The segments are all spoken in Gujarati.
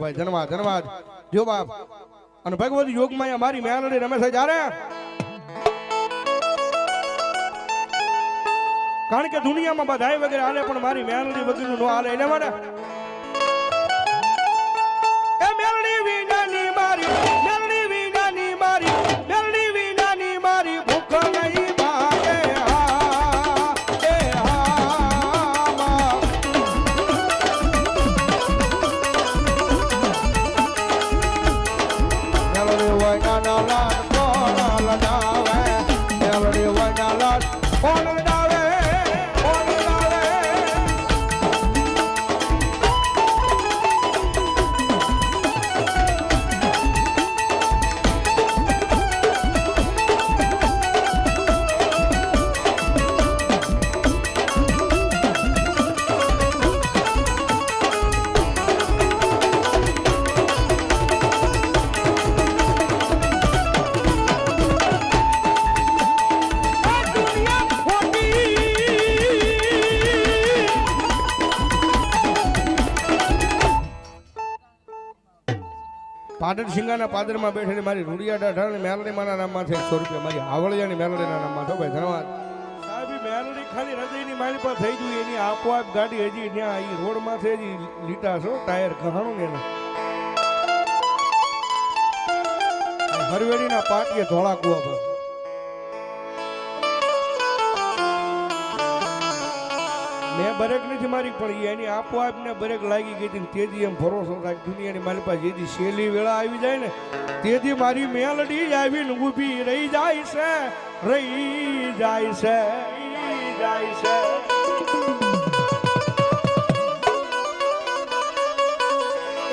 ભાઈ, ધનવાદ ધનવાદ. જો બાપ, અને ભગવતી યોગમાં મારી મેલડી રમે છે, જ્યારે? કારણ કે દુનિયામાં બધાય વગેરે હાલે, પણ મારી મેલડી વગેરે નો હાલે. એટલે માટે વૈના લાડ કોણ પાટણ સિંગાના પાદરમાં બેઠેલી મારી રૂડિયા ડાઢાની મેલડી માના નામમાં છે. સો રૂપિયા. મારી હાવળિયાની મેલડીના નામમાં છો. ભાઈ, ધન્યવાદ. સાહેબ મેલડી ખાલી હૃદયની મારી પર થઈ ગયું એની આપોઆપ ગાડી હજી ત્યાં એ રોડમાં છે, હજી લીટા છો, ટાયર કહાણું ને એના. હરવેડીના પાટીએ ધોળા કુવા પર મેં બ્રેક નથી મારી, પણ એની આપોઆપ ને બ્રેક લાગી ગઈ હતી તેથી એમ ભરોસો થાય દુનિયાની મારી પાસે જેથી શેલી વેળા આવી જાય ને, તેથી મારી મેલડી આવીને ઊભી રહી જાય છે, રહી જાય છે જાય છે.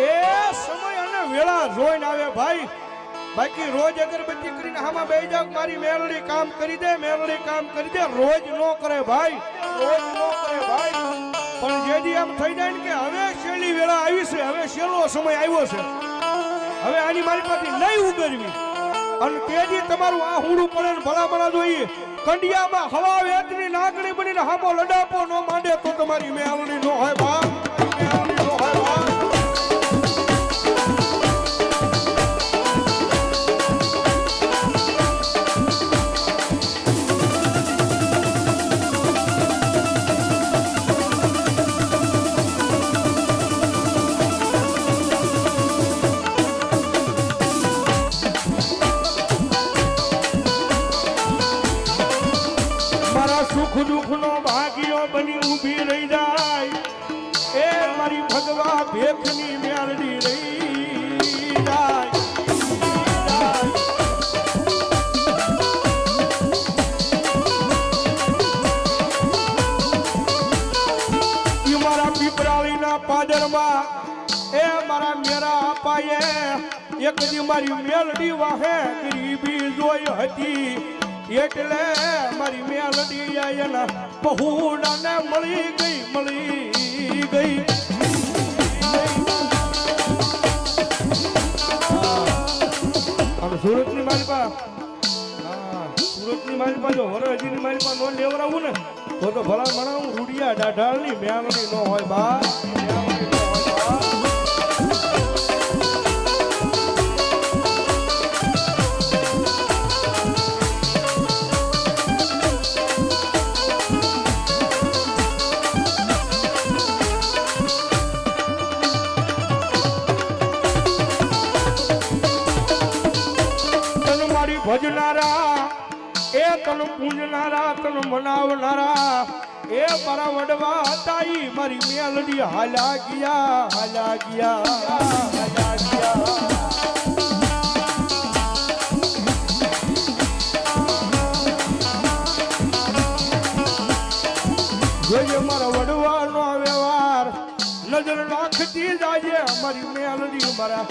એ સમય અને વેળા જોઈને આવે ભાઈ બાકી રોજ અગરબત્તી કરીને હામાં બે જાવ મારી મેળડી કામ કરી દે મેળડી કામ કરી દે. રોજ નો કરે ભાઈ, રોજ નો કરે ભાઈ. પણ જેથી એમ થઈ જાય ને કે હવે શેલી વેળા આવી છે, હવે શેલો સમય આવ્યો છે. હવે આની મારી પાસે નહીં ઉગરવી. અને તેથી તમારું આ હુડું પડે ને ભલા ભલા જોઈએ. કંડિયામાં હવા વેતની નાગણી બનીને હામો લડાપો નો માંડે તો તમારી મેળડી નો હોય બા સુખ દુઃખ નો ભાગ્યો બની ઊભી રહી જાય. એ મારી ભગવા ભેખની મેળડી રહી જાય. પાદરમાં, એ મારા મેરા અપાએ એક મારી મેલડી વાહે ગરીબી જોઈ હતી. એટલે મારી મેલડી એના પહુડાને મળી ગઈ મળી ગઈ. સુરતની મારી પા હા, સુરતની મારી પાસે વરહજીની મારી પાસે નો લેવડાવું ને, તો તો ભલા મણાવું રૂડિયા ડાઢાળની મેલડી નો હોય બા. ભજનારા, એ તન પૂજનારા, તન મનાવનારા, એ મારા વડવા તાઈ મારી મેલડી હાલા ગયા હાલા ગયા હાલા ગયા જોઈએ મારા વડવાનો વ્યવહાર, નજર નાખતી જાય અમારી મેલડી મારા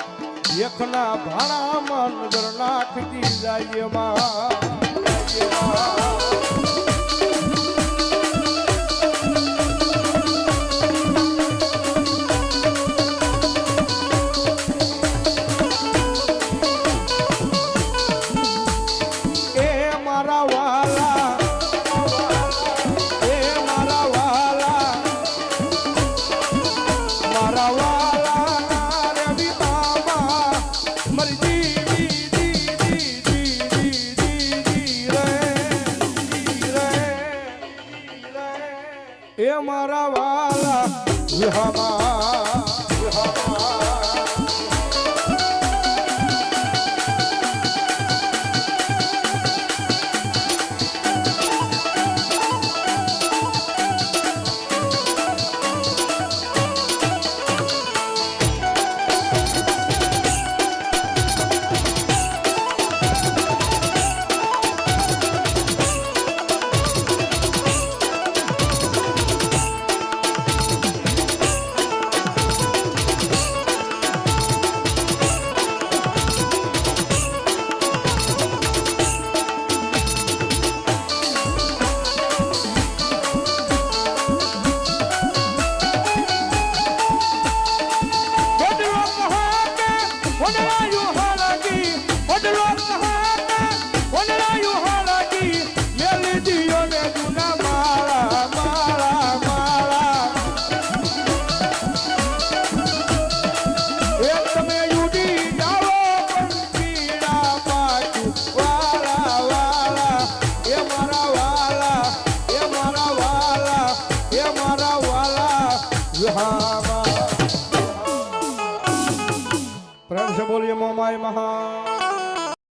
એકના ભાણા મન નાખતી જાય માં. એ મારા વાલા વિહમા વિહમા વિહામાં